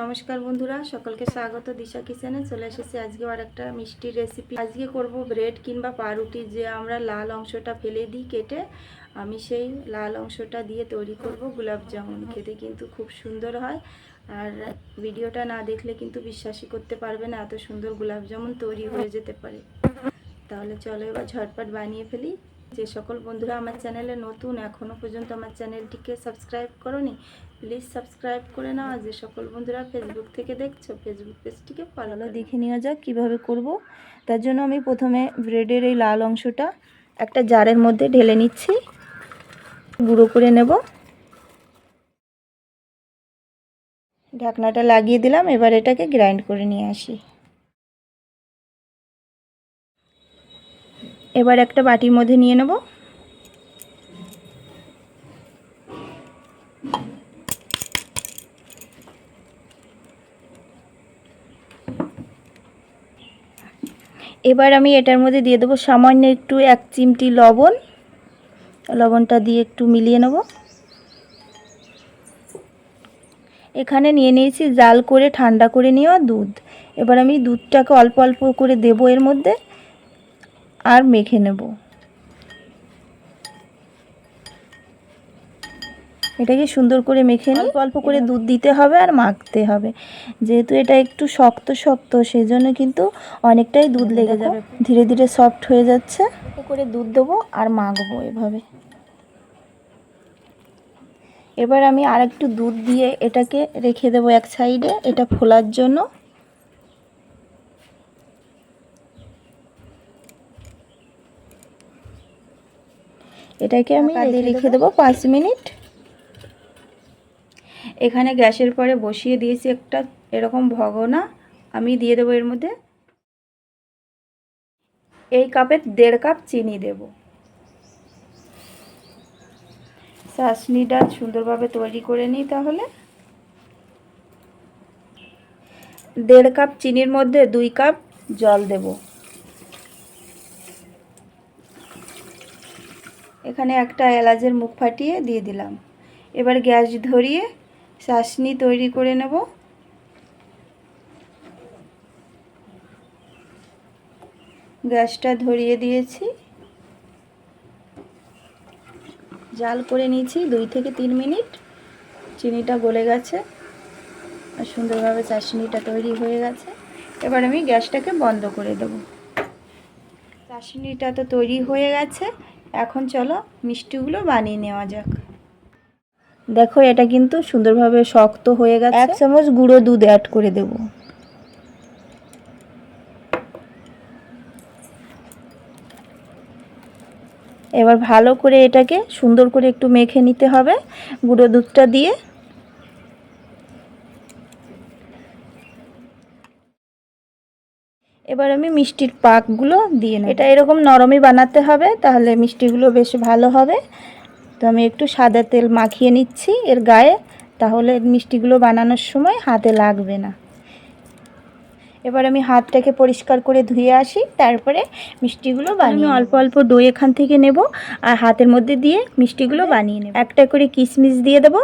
নমস্কার বন্ধুরা, সকলকে স্বাগত। দিশা কিচেনে চলে এসেছি আজকে আর একটা মিষ্টির রেসিপি আজকে করব ব্রেড কিংবা পাউরুটি, যে আমরা লাল অংশটা ফেলে দিই কেটে, আমি সেই লাল অংশটা দিয়ে তৈরি করব গোলাপ জামুন। খেতে কিন্তু খুব সুন্দর হয়। আর ভিডিওটা না দেখলে কিন্তু বিশ্বাসই করতে পারবে না, এত সুন্দর গোলাপ জামুন তৈরি হয়ে যেতে পারে। তাহলে চলো এবার ঝটপট বানিয়ে ফেলি। যে সকল বন্ধুরা আমার চ্যানেলে নতুন এখনও পর্যন্ত আমার চ্যানেলটিকে সাবস্ক্রাইব করনি প্লিজ সাবস্ক্রাইব করে নাও। আর যে সকল বন্ধুরা ফেসবুক থেকে দেখছ ফেসবুক পেজটিকে ফলো দেখে নেওয়া যাক কীভাবে করব। তার জন্য আমি প্রথমে ব্রেডের এই লাল অংশটা একটা জারের মধ্যে ঢেলে নিচ্ছি। গুঁড়ো করে নেব। ঢাকনাটা লাগিয়ে দিলাম এবার এটাকে গ্রাইন্ড করে নিয়ে আসি। এবার একটা বাটির মধ্যে নিয়ে নেব। এবার আমি এটার মধ্যে দিয়ে দেবো সামান্য একটু এক চিমটি লবণ। লবণটা দিয়ে একটু মিলিয়ে নেব। এখানে নিয়ে নিয়েছি জাল করে ঠান্ডা করে নেওয়া দুধ। এবার আমি দুধটাকে অল্প অল্প করে দেবো এর মধ্যে। আর মেখে নেব। এটাকে সুন্দর করে মেখে নিই অল্প করে দুধ দিতে হবে আর মাখতে হবে। যেহেতু এটা একটু শক্ত শক্ত সেই জন্য কিন্তু অনেকটাই দুধ লেগে যাবে। ধীরে ধীরে সফট হয়ে যাচ্ছে। করে দুধ দেবো আর মাখবো এভাবে। এবার আমি আর একটু দুধ দিয়ে এটাকে রেখে দেবো এক সাইডে। এটা ফোলার জন্য। এটাকে আমি রেখে দেবো? পাঁচ মিনিট। এখানে গ্যাসের পরে বসিয়ে দিয়েছি একটা এরকম ভগনা। আমি দিয়ে দেবো এর মধ্যে এই কাপের দেড় কাপ চিনি দেব। চাশনিটা সুন্দরভাবে তৈরি করে নিই তাহলে। দেড় কাপ চিনির মধ্যে দুই কাপ জল দেব। এখানে একটা এলাচের মুখ ফাটিয়ে দিয়ে দিলাম। এবার গ্যাস ধরিয়ে চাশনি তৈরি করে নেব। গ্যাসটা ধরিয়ে দিয়েছি। জাল করে নিয়েছি দুই থেকে তিন মিনিট। চিনিটা গলে গেছে আর সুন্দরভাবে চাশনিটা তৈরি হয়ে গেছে। এবার আমি গ্যাসটাকে বন্ধ করে দেব। চাশনিটা তো তৈরি হয়ে গেছে। এখন চলো মিষ্টিগুলো বানিয়ে নেওয়া যাক। দেখো, এটা কিন্তু সুন্দরভাবে শক্ত হয়ে গেছে। এক চামচ গুঁড়ো দুধ অ্যাড করে দেব। এবার ভালো করে এটাকে সুন্দর করে একটু মেখে নিতে হবে। গুঁড়ো দুধটা দিয়ে এবার আমি মিষ্টির পাকগুলো দিয়ে নেব। এটা এরকম নরমই বানাতে হবে তাহলে মিষ্টিগুলো বেশ ভালো হবে। তো আমি একটু সাদা তেল মাখিয়ে নিচ্ছি এর গায়ে তাহলে মিষ্টিগুলো বানানোর সময় হাতে লাগবে না। এবার আমি হাতটাকে পরিষ্কার করে ধুয়ে আসি তারপরে মিষ্টিগুলো বানিয়ে অল্প অল্প দই এখান থেকে নেব আর হাতের মধ্যে দিয়ে মিষ্টিগুলো বানিয়ে নেব। একটা করে কিশমিশ দিয়ে দেব।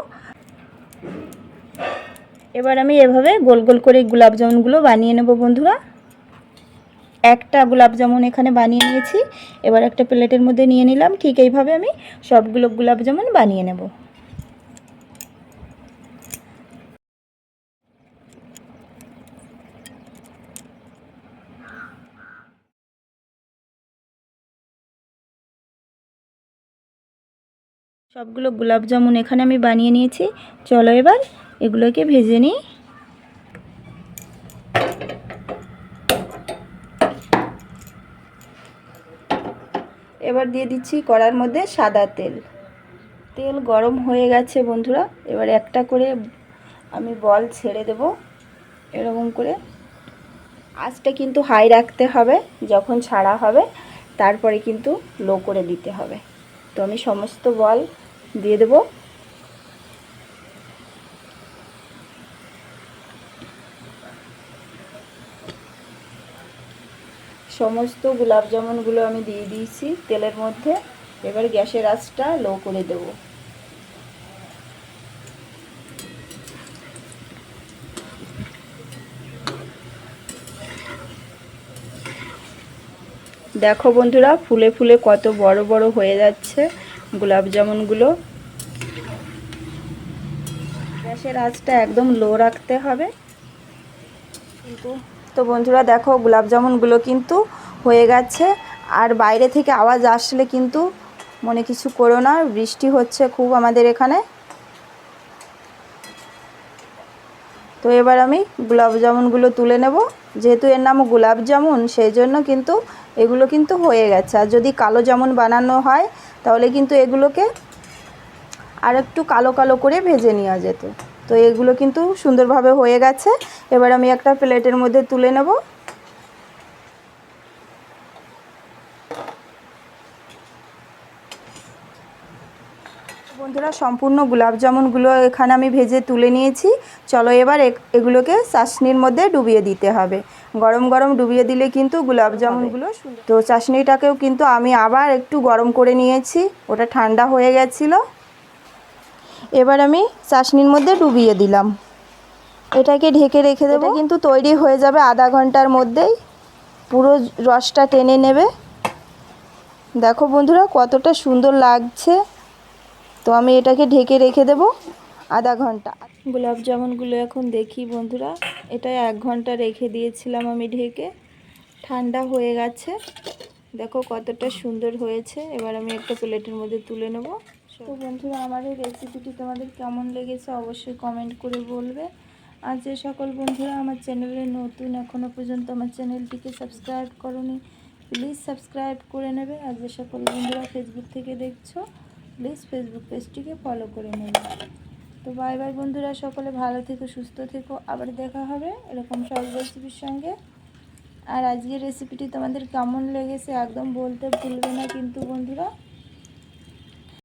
এবার আমি এভাবে গোল গোল করে গোলাপ জামুনগুলো বানিয়ে নেব বন্ধুরা। একটা গোলাপ জামুন এখানে বানিয়ে নিয়েছি। এবার একটা প্লেটের মধ্যে নিয়ে নিলাম। ঠিক এইভাবে আমি সবগুলো গোলাপ জামুন বানিয়ে নেব। সবগুলো গোলাপ জামুন এখানে আমি বানিয়ে নিয়েছি। চলো এবার এগুলোকে ভেজে নিই। এবার দিয়ে দিচ্ছি কড়ার মধ্যে সাদা তেল। তেল গরম হয়ে গেছে বন্ধুরা, এবার একটা করে আমি বল ছেড়ে দেব এরকম করে। আঁচটা কিন্তু হাই রাখতে হবে, যখন ছাড়া হবে তারপরে কিন্তু লো করে দিতে হবে। তো আমি সমস্ত বল দিয়ে দেব। সমস্ত গোলাপ জামুনগুলো আমি দিয়ে দিয়েছি তেলের মধ্যে। এবার গ্যাসের আঁচটা লো করে দেব। দেখো বন্ধুরা, ফুলে ফুলে কত বড় বড় হয়ে যাচ্ছে গোলাপ জামুনগুলো। গ্যাসের আঁচটা একদম লো রাখতে হবে। কিন্তু তো বন্ধুরা দেখো গোলাপ জামুনগুলো কিন্তু হয়ে গেছে। আর বাইরে থেকে আওয়াজ আসলে কিন্তু মনে কিছু করো না, বৃষ্টি হচ্ছে খুব আমাদের এখানে। তো এবার আমি গোলাপ জামুনগুলো তুলে নেব। যেহেতু এর নাম গোলাপ জামুন সেই জন্য কিন্তু এগুলো কিন্তু হয়ে গেছে। আর যদি কালো জামুন বানানো হয়, তাহলে কিন্তু এগুলোকে আর একটু কালো কালো করে ভেজে নেওয়া যেত। তো এগুলো কিন্তু সুন্দরভাবে হয়ে গেছে। এবার আমি একটা প্লেটের মধ্যে তুলে নেব। বন্ধুরা সম্পূর্ণ গোলাপ জামুনগুলো এখানে আমি ভেজে তুলে নিয়েছি। চলো এবার এগুলোকে চাশনির মধ্যে ডুবিয়ে দিতে হবে। গরম গরম ডুবিয়ে দিলে কিন্তু গোলাপ জামুনগুলো তো চাশনিটাকেও কিন্তু আমি আবার একটু গরম করে নিয়েছি। ওটা ঠান্ডা হয়ে গেছিল। এবার আমি চাশনির মধ্যে ডুবিয়ে দিলাম। এটাকে ঢেকে রেখে দেবো। কিন্তু তৈরি হয়ে যাবে আধা ঘণ্টার মধ্যেই। পুরো রসটা টেনে নেবে। দেখো বন্ধুরা কতটা সুন্দর লাগছে। তো আমি এটাকে ঢেকে রেখে দেব আধা ঘণ্টা। গোলাপ জামুনগুলো এখন দেখি বন্ধুরা। এটা এক ঘণ্টা রেখে দিয়েছিলাম আমি ঢেকে। ঠান্ডা হয়ে গেছে। দেখো কতটা সুন্দর হয়েছে। এবার আমি একটা প্লেটের মধ্যে তুলে নেব। তো বন্ধুরা, আমার এই রেসিপিটি তোমাদের কেমন লেগেছে অবশ্যই কমেন্ট করে বলবে। আর যে সকল বন্ধুরা আমার চ্যানেলে নতুন এখনও পর্যন্ত আমার চ্যানেলটিকে সাবস্ক্রাইব করনি প্লিজ সাবস্ক্রাইব করে নেবে। আর যে সকল বন্ধুরা ফেসবুক থেকে দেখছ প্লিজ ফেসবুক পেজটিকে ফলো করে নেবে। তো বাই বাই বন্ধুরা, সকলে ভালো থেকো, সুস্থ থেকো। আবার দেখা হবে এরকম সব রেসিপির সঙ্গে। আর আজকের রেসিপিটি তোমাদের কেমন লেগেছে একদম বলতে ভুলবে না কিন্তু বন্ধুরা।